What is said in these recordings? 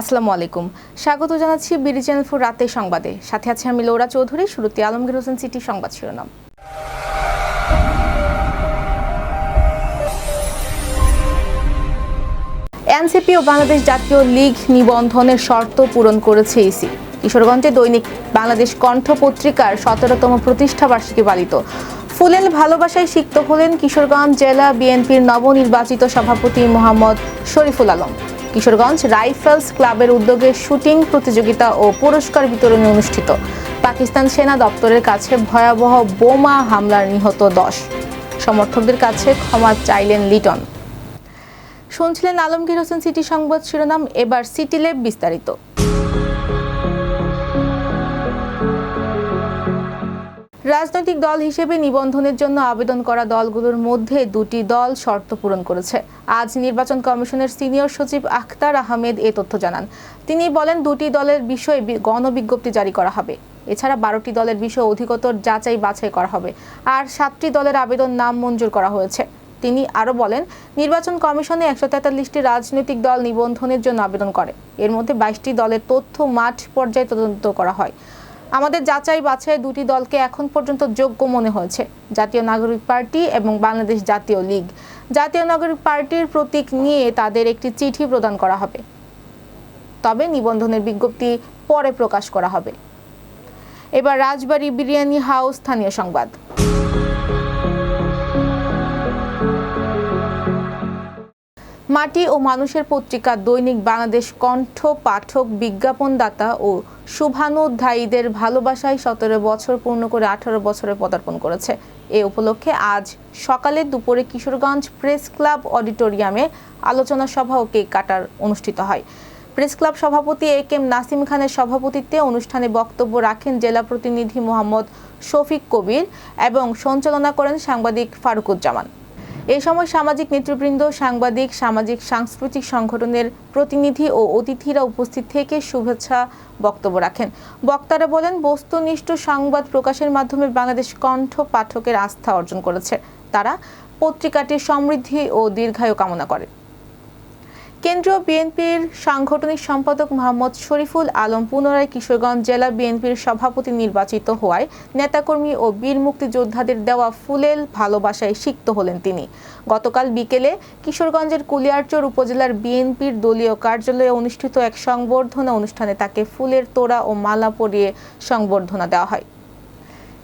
আসসালামু আলাইকুম। স্বাগত জানাচ্ছি বিডি চ্যানেল ফোর রাতের সংবাদে। সাথে আছে আমি লৌরা চৌধুরী, শুরুতে আলমগীর হোসেন সিটি সংবাদ শিরোনাম। এনসিপি ও বাংলাদেশ জাতীয় লীগ নিবন্ধনের শর্ত পূরণ করেছে ইসি। কিশোরগঞ্জে দৈনিক বাংলাদেশ কণ্ঠ পত্রিকার সতেরোতম প্রতিষ্ঠা বার্ষিকী পালিত। ফুলেল ভালোবাসায় সিক্ত হলেন কিশোরগঞ্জ জেলা বিএনপির নবনির্বাচিত সভাপতি মোহাম্মদ শরীফুল আলম। কিশোরগঞ্জ রাইফেলস ক্লাবের উদ্যোগে শুটিং, প্রতিযোগিতা ও পুরস্কার বিতরণী অনুষ্ঠিত। পাকিস্তান সেনা দপ্তরের কাছে ভয়াবহ বোমা হামলার নিহত দশ। সমর্থকদের কাছে ক্ষমা চাইলেন লিটন। শুনছিলেন আলমগীর হোসেন সিটি সংবাদ শিরোনাম, এবার সিটি লেব বিস্তারিত। রাজনৈতিক দল হিসেবে নিবন্ধনের জন্য আবেদন করা দলগুলোর মধ্যে দুটি দল শর্ত পূরণ করেছে। আজ নির্বাচন কমিশনের সিনিয়র সচিব আখতার আহমেদ এ তথ্য জানান। তিনি বলেন, দুটি দলের বিষয়ে গণবিজ্ঞপ্তি জারি করা হবে। এছাড়া বারোটি দলের বিষয়ে অধিকতর যাচাই বাছাই করা হবে। আর সাতটি দলের আবেদন নাম মঞ্জুর করা হয়েছে। তিনি আরও বলেন, নির্বাচন কমিশনে একশো তেতাল্লিশটি রাজনৈতিক দল নিবন্ধনের জন্য আবেদন করে। এর মধ্যে বাইশটি দলের তথ্য মাঠ পর্যায়ে তদন্ত করা হয়। আমাদের যাচাই বাছাই দুটি দলকে এখন পর্যন্ত যোগ্য মনে হয়েছে। জাতীয় নাগরিক পার্টি এবং বাংলাদেশ জাতীয় লীগ। জাতীয় নাগরিক পার্টির প্রতীক নিয়ে তাদের একটি চিঠি প্রদান করা হবে। তবে নিবন্ধনের বিজ্ঞপ্তি পরে প্রকাশ করা হবে। এবার রাজবাড়ী বিরিয়ানি হাউস স্থানীয় সংবাদ। মাটি ও মানুষের পত্রিকা দৈনিক বাংলাদেশ কণ্ঠ, পাঠক, বিজ্ঞাপনদাতা ও শুভানুধ্যায়ীদের ভালোবাসায় সতেরো বছর পূর্ণ করে আঠারো বছরে পদার্পণ করেছে। এ উপলক্ষে আজ সকালে দুপুরে কিশোরগঞ্জ প্রেস ক্লাব অডিটোরিয়ামে আলোচনা সভা ও কেক কাটার অনুষ্ঠিত হয়। প্রেস ক্লাব সভাপতি এ কেম নাসিম খানের সভাপতিত্বে অনুষ্ঠানে বক্তব্য রাখেন জেলা প্রতিনিধি মোহাম্মদ শফিক কবির এবং সঞ্চালনা করেন সাংবাদিক ফারুকুজ্জামান। এই সময় সামাজিক নেতৃবৃন্দ, সাংবাদিক, সামাজিক সাংস্কৃতিক সংগঠনের প্রতিনিধি ও অতিথিরা উপস্থিত থেকে শুভেচ্ছা বক্তব্য রাখেন। বক্তারা বলেন, বস্তুনিষ্ঠ সংবাদ প্রকাশের মাধ্যমে বাংলাদেশ কণ্ঠ পাঠকের আস্থা অর্জন করেছে। তারা পত্রিকাটির সমৃদ্ধি ও দীর্ঘায়ু কামনা করে কেন্দ্রীয় বিএনপির সাংগঠনিক সম্পাদক মোহাম্মদ শরীফুল আলম পুনরায় কিশোরগঞ্জ জেলা বিএনপির সভাপতি নির্বাচিত হওয়ায় নেতাকর্মী ও বীর মুক্তিযোদ্ধাদের দেওয়া ফুলেল ভালোবাসায় সিক্ত হলেন তিনি। গতকাল বিকেলে কিশোরগঞ্জের কুলিয়ারচর উপজেলার বিএনপির দলীয় কার্যালয়ে অনুষ্ঠিত এক সংবর্ধনা অনুষ্ঠানে তাকে ফুলের তোড়া ও মালা পরিয়ে সংবর্ধনা দেওয়া হয়।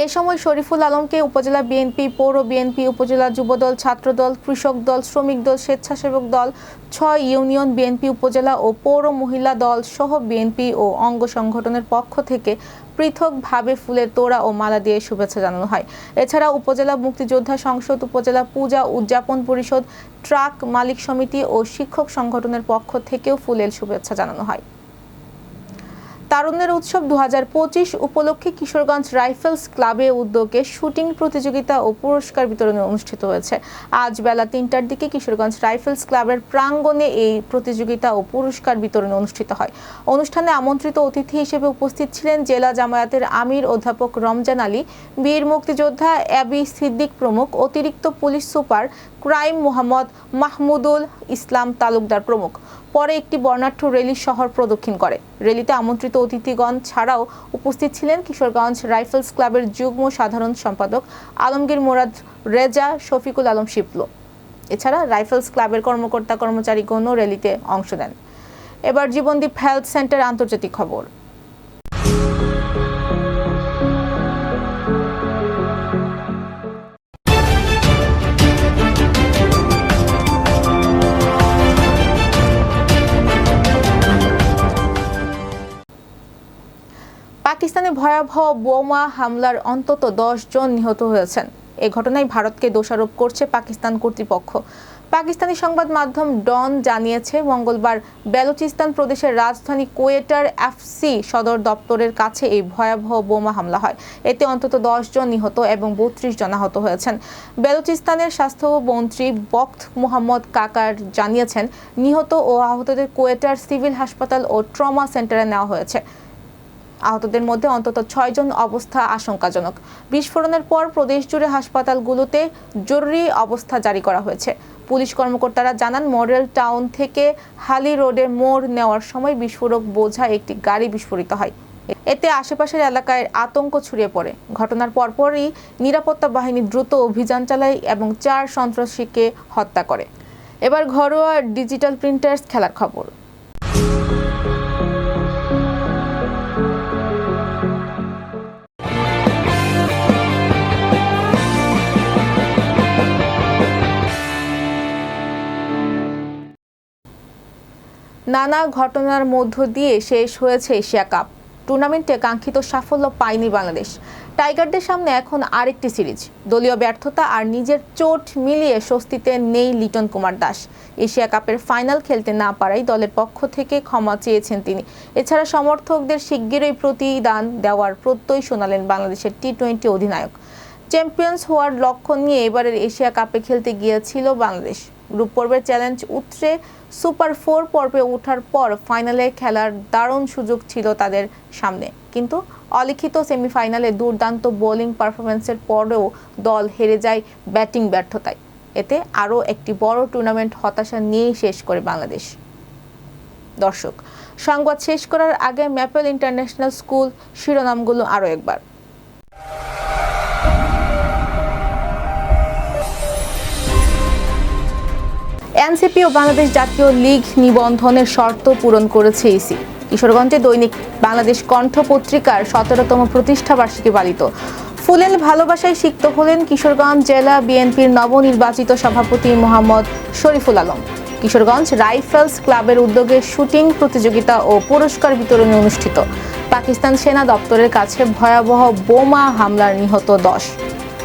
এ সময় শরীফুল আলমকে উপজেলা বিএনপি, পৌর বিএনপি, উপজেলা যুবদল, ছাত্রদল, কৃষক দল, শ্রমিক দল, স্বেচ্ছাসেবক দল, ছয় ইউনিয়ন বিএনপি, উপজেলা ও পৌর মহিলা দল সহ বিএনপি ও অঙ্গ সংগঠনের পক্ষ থেকে পৃথকভাবে ফুলের তোড়া ও মালা দিয়ে শুভেচ্ছা জানানো হয়। এছাড়া উপজেলা মুক্তিযোদ্ধা সংসদ, উপজেলা পূজা উদযাপন পরিষদ, ট্রাক মালিক সমিতি ও শিক্ষক সংগঠনের পক্ষ থেকেও ফুলের শুভেচ্ছা জানানো হয়। তারুণ্যের উৎসব দুহাজার পঁচিশ উপলক্ষে কিশোরগঞ্জ রাইফেলস ক্লাবে উদ্যোগে শুটিং প্রতিযোগিতা ও পুরস্কার বিতরণ অনুষ্ঠিত হয়েছে। আজ বেলা তিনটার দিকে কিশোরগঞ্জ রাইফেলস ক্লাবের প্রাঙ্গণে এই প্রতিযোগিতা ও পুরস্কার বিতরণ অনুষ্ঠিত হয়। অনুষ্ঠানে আমন্ত্রিত অতিথি হিসেবে উপস্থিত ছিলেন জেলা জামায়াতের আমির অধ্যাপক রমজান আলী, বীর মুক্তিযোদ্ধা অ্যাবি সিদ্দিক প্রমুখ, অতিরিক্ত police super crime Mohammad Mahmudul Islam Talukdar প্রমুখ। পরে একটি বর্ণাঢ্য রেলি শহর প্রদক্ষিণ করে। রেলিতে আমন্ত্রিত অতিথিগণ ছাড়াও উপস্থিত ছিলেন কিশোরগঞ্জ রাইফেলস ক্লাবের যুগ্ম সাধারণ সম্পাদক আলমগীর মোরাদ রেজা শফিকুল আলম শিপলো এছাড়া রাইফেলস ক্লাবের কর্মকর্তা কর্মচারীগণও রেলিতে অংশ নেন। এবার জীবনদীপ হেলথ সেন্টার আন্তর্জাতিক খবর। পাকিস্তানে ভয়াবহ বোমা হামলার অন্তত দশ জন নিহত হয়েছেন। এ ঘটনায় ভারতকে দোষারোপ করছে পাকিস্তান কর্তৃপক্ষ। পাকিস্তানি সংবাদ মাধ্যম ডন জানিয়েছে, মঙ্গলবার বেলুচিস্তান প্রদেশের রাজধানী কোয়েটার এফসি সদর দপ্তরের কাছে এই ভয়াবহ বোমা হামলা হয়। এতে অন্তত দশ জন নিহত এবং বত্রিশ জন আহত হয়েছেন। বেলুচিস্তানের স্বাস্থ্যমন্ত্রী বক্ত মোহাম্মদ কাকার জানিয়েছেন, নিহত ও আহতদের কোয়েটার সিভিল হাসপাতাল ও ট্রমা সেন্টারে নেওয়া হয়েছে। আহতদের মধ্যে অন্তত ছয়জন অবস্থা আশঙ্কাজনক। বিস্ফোরণের পর প্রদেশ জুড়ে হাসপাতালগুলোতে জরুরি অবস্থা জারি করা হয়েছে। পুলিশ কর্মকর্তারা জানান, মডেল টাউন থেকে হালি রোডে মোড় নেওয়ার সময় বিস্ফোরক বোঝা একটি গাড়ি বিস্ফোরিত হয়। এতে আশেপাশের এলাকায় আতঙ্ক ছড়িয়ে পড়ে। ঘটনার পরপরই নিরাপত্তা বাহিনী দ্রুত অভিযান চালায় এবং চার সন্ত্রাসীকে হত্যা করে। এবার ঘরোয়া ডিজিটাল প্রিন্টার্স খেলার খবর। নানা ঘটনার মধ্য দিয়ে শেষ হয়েছে এশিয়া কাপ। টুর্নামেন্টে কাঙ্ক্ষিত সাফল্য পায়নি বাংলাদেশ। টাইগারদের সামনে এখন আরেকটি সিরিজ। দলীয় ব্যর্থতা আর নিজের চোট মিলিয়ে স্বস্তিতে নেই লিটন কুমার দাস। এশিয়া কাপের ফাইনাল খেলতে না পারায় দলের পক্ষ থেকে ক্ষমা চেয়েছেন তিনি। এছাড়া সমর্থকদের শিগগিরই প্রতিদান দেওয়ার প্রত্যয় শোনালেন বাংলাদেশের টি টোয়েন্টি অধিনায়ক। চ্যাম্পিয়ন্স হওয়ার লক্ষ্য নিয়ে এবারের এশিয়া কাপে খেলতে গিয়েছিল বাংলাদেশ। গ্রুপ পর্বের চ্যালেঞ্জ উতরে সুপার ফোর পর্বে ওঠার পর ফাইনালে খেলার দারুণ সুযোগ ছিল তাদের সামনে। কিন্তু অলিখিত সেমিফাইনালে দুর্দান্ত বোলিং পারফরমেন্সের পরেও দল হেরে যায় ব্যাটিং ব্যর্থতায়। এতে আরও একটি বড় টুর্নামেন্ট হতাশা নিয়েই শেষ করে বাংলাদেশ। দর্শক, সংবাদ শেষ করার আগে ম্যাপেল ইন্টারন্যাশনাল স্কুল শিরোনামগুলো আরও একবার। এনসিপি ও বাংলাদেশ জাতীয় লীগ নিবন্ধনের শর্ত পূরণ করেছে ইসি কিশোরগঞ্জে দৈনিক বাংলাদেশ কণ্ঠ পত্রিকার সতেরোতম প্রতিষ্ঠা বার্ষিকী পালিত। ফুলেল ভালোবাসায় সিক্ত হলেন কিশোরগঞ্জ জেলা বিএনপির নবনির্বাচিত সভাপতি মোহাম্মদ শরীফুল আলম। কিশোরগঞ্জ রাইফেলস ক্লাবের উদ্যোগে শুটিং, প্রতিযোগিতা ও পুরস্কার বিতরণী অনুষ্ঠিত। পাকিস্তান সেনা দপ্তরের কাছে ভয়াবহ বোমা হামলার নিহত দশ।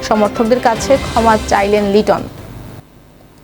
সমর্থকদের কাছে ক্ষমা চাইলেন লিটন।